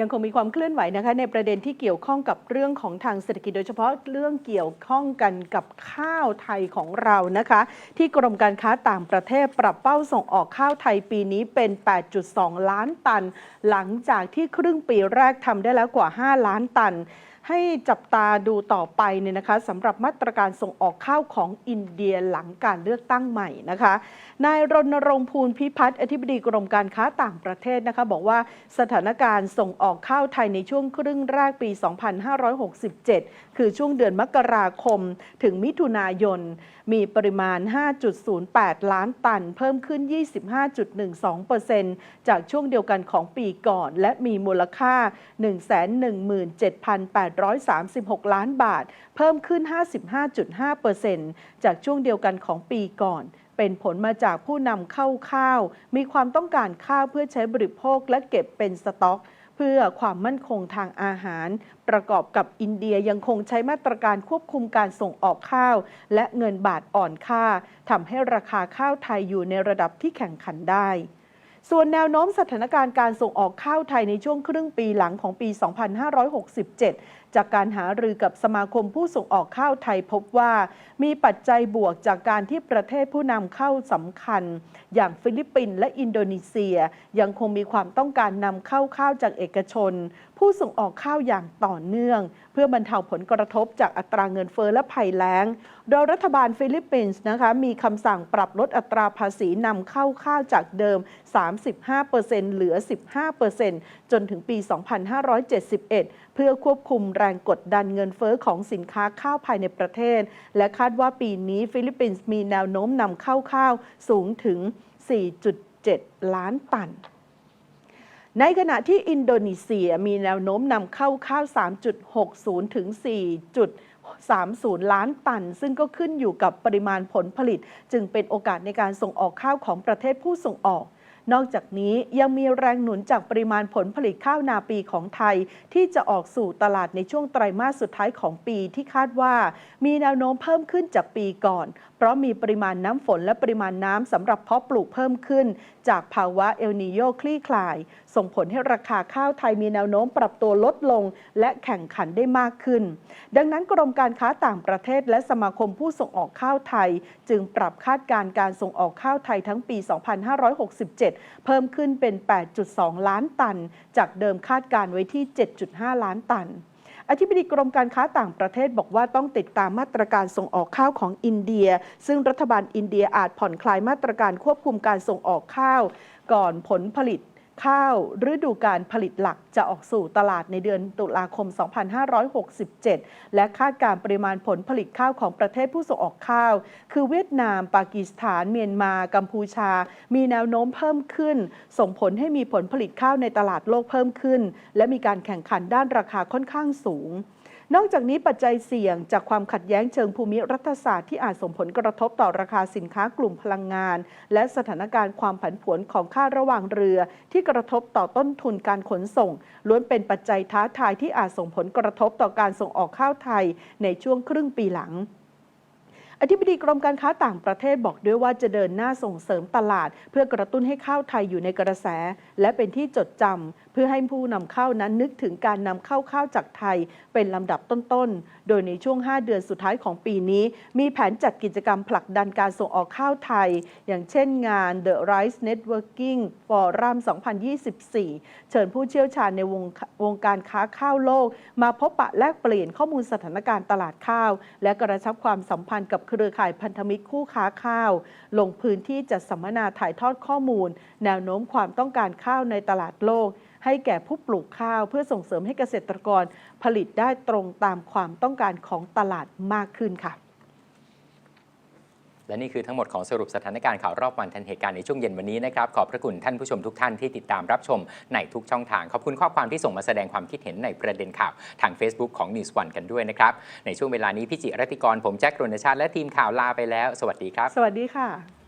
ยังคงมีความเคลื่อนไหวนะคะในประเด็นที่เกี่ยวข้องกับเรื่องของทางเศรษฐกิจโดยเฉพาะเรื่องเกี่ยวข้องกันกับข้าวไทยของเรานะคะ ที่กรมการค้าต่างประเทศปรับเป้าส่งออกข้าวไทยปีนี้เป็น 8.2 ล้านตัน หลังจากที่ครึ่งปีแรกทำได้แล้วกว่า 5 ล้านตัน ให้จับตาดูต่อไปเนี่ยนะคะสำหรับมาตรการส่งออกข้าวของอินเดียหลังการเลือกตั้งใหม่นะคะนายรณรงค์ภูลพิพัฒน์อธิบดีกรมการค้าต่างประเทศนะคะบอกว่าสถานการณ์ส่งออกข้าวไทยในช่วงครึ่งแรกปี 2567 คือช่วงเดือนมกราคม ถึงมิถุนายน มีปริมาณ 5.08 ล้านตัน เพิ่มขึ้น 25.12%จากช่วงเดียวกันของปีก่อน และมีมูลค่า 117,080 836 ล้านบาท เพิ่มขึ้น 55.5%จากช่วงเดียวกันของปีก่อน เป็นผลมาจากผู้นำเข้าข้าว มีความต้องการข้าวเพื่อใช้บริโภคและเก็บเป็นสต็อกเพื่อความมั่นคงทางอาหาร ประกอบกับอินเดียยังคงใช้มาตรการควบคุมการส่งออกข้าว และเงินบาทอ่อนค่าทำให้ราคาข้าวไทยอยู่ในระดับที่แข่งขันได้ ส่วนแนวโน้มสถานการณ์การส่งออกข้าวไทยในช่วงครึ่งปีหลังของปี 2567 จากการหารือกับสมาคมผู้ส่งออกข้าวไทยพบว่า มีปัจจัยบวกจากการที่ประเทศผู้นำเข้าสำคัญ อย่างฟิลิปปินส์และอินโดนีเซีย ยังคงมีความต้องการนำเข้าข้าวจากเอกชน ผู้ส่งออกข้าวอย่างต่อเนื่อง เพื่อบรรเทาผลกระทบจากอัตราเงินเฟ้อและภัยแล้ง โดยรัฐบาลฟิลิปปินส์นะคะมีคำสั่งปรับลดอัตราภาษีนำเข้าข้าวจากเดิม 35%เหลือ 15%จนถึงปี 2571เพื่อควบคุมแรงกดดันเงินเฟ้อของสินค้าข้าวภายในประเทศ และคาดว่าปีนี้ฟิลิปปินส์มีแนวโน้มนำเข้าข้าวสูงถึง 4.7 ล้านตันในขณะที่อินโดนีเซียมีแนวโน้มนำเข้าข้าว 3.60 ถึง 4.30 ล้านตัน ซึ่งก็ขึ้นอยู่กับปริมาณผลผลิต จึงเป็นโอกาสในการส่งออกข้าวของประเทศผู้ส่งออก นอกจากนี้ยังมีแรงหนุนจากปริมาณผลผลิตข้าวนาปีของไทย ที่จะออกสู่ตลาดในช่วงไตรมาสสุดท้ายของปีที่คาดว่า มีแนวโน้มเพิ่มขึ้นจากปีก่อน เพราะมีปริมาณน้ำฝนและปริมาณน้ำสำหรับเพาะปลูกเพิ่มขึ้น จากภาวะเอลนิโยคลี่คลาย ส่งผลให้ราคาข้าวไทยมีแนวโน้มปรับตัวลดลง และแข่งขันได้มากขึ้น ดังนั้นกรมการค้าต่างประเทศ และสมาคมผู้ส่งออกข้าวไทย จึงปรับคาดการณ์การส่งออกข้าวไทยทั้งปี 2567เพิ่มขึ้นเป็น 8.2 ล้านตัน จากเดิมคาดการไว้ที่ 7.5 ล้านตันอธิบดีกรมการค้าต่างประเทศบอกว่าต้องติดตามมาตรการส่งออกข้าวของอินเดีย ซึ่งรัฐบาลอินเดียอาจผ่อนคลายมาตรการควบคุมการส่งออกข้าว ก่อนผลผลิต ข้าวฤดูการผลิตหลักจะออกสู่ตลาดในเดือนตุลาคม 2567 และคาดการปริมาณผลผลิตข้าวของประเทศผู้ส่งออกข้าว คือเวียดนาม ปากีสถาน เมียนมา กัมพูชา มีแนวโน้มเพิ่มขึ้น ส่งผลให้มีผลผลิตข้าวในตลาดโลกเพิ่มขึ้น และมีการแข่งขันด้านราคาค่อนข้างสูง นอกจากนี้ปัจจัยเสี่ยงจากความขัดแย้งเชิงภูมิรัฐศาสตร์ที่อาจส่งผลกระทบต่อราคาสินค้ากลุ่มพลังงาน และสถานการณ์ความผันผวนของค่าระหว่างเรือ ที่กระทบต่อต้นทุนการขนส่ง ล้วนเป็นปัจจัยท้าทายที่อาจส่งผลกระทบต่อการส่งออกข้าวไทยในช่วงครึ่งปีหลัง อธิบดีกรมการค้าต่างประเทศบอกด้วยว่าจะเดินหน้าส่งเสริมตลาด เพื่อกระตุ้นให้ข้าวไทยอยู่ในกระแส และเป็นที่จดจำเพื่อให้ผู้นำเข้านั้นนึกถึงการนำเข้าข้าวจากไทย เป็นลำดับต้นๆ โดยในช่วง 5 เดือนสุดท้ายของปีนี้ มีแผนจัดกิจกรรมผลักดันการส่งออกข้าวไทย อย่างเช่นงาน The Rice Networking Forum 2024 เชิญผู้เชี่ยวชาญในวงวงการค้าข้าวโลก มาพบปะแลกเปลี่ยนข้อมูลสถานการณ์ตลาดข้าว และกระชับความสัมพันธ์กับเครือข่ายพันธมิตรคู่ค้าข้าว ลงพื้นที่จัดสัมมนาถ่ายทอดข้อมูล แนวโน้มความต้องการข้าวในตลาดโลก ให้แก่ผู้ปลูกข้าว เพื่อส่งเสริมให้เกษตรกรผลิตได้ตรงตามความต้องการของตลาดมากขึ้นค่ะ และนี่คือทั้งหมดของสรุปสถานการณ์ข่าวรอบวันทันเหตุการณ์ในช่วงเย็นวันนี้นะครับ ขอบพระคุณท่านผู้ชมทุกท่านที่ติดตามรับชมในทุกช่องทาง ขอบคุณข้อความที่ส่งมาแสดงความคิดเห็นในประเด็นข่าวทาง Facebook ของ News One กันด้วยนะครับ ในช่วงเวลานี้พี่จิรัติกรผมแจ็ครณชาติและทีมข่าวลาไปแล้ว สวัสดีครับ สวัสดีค่ะ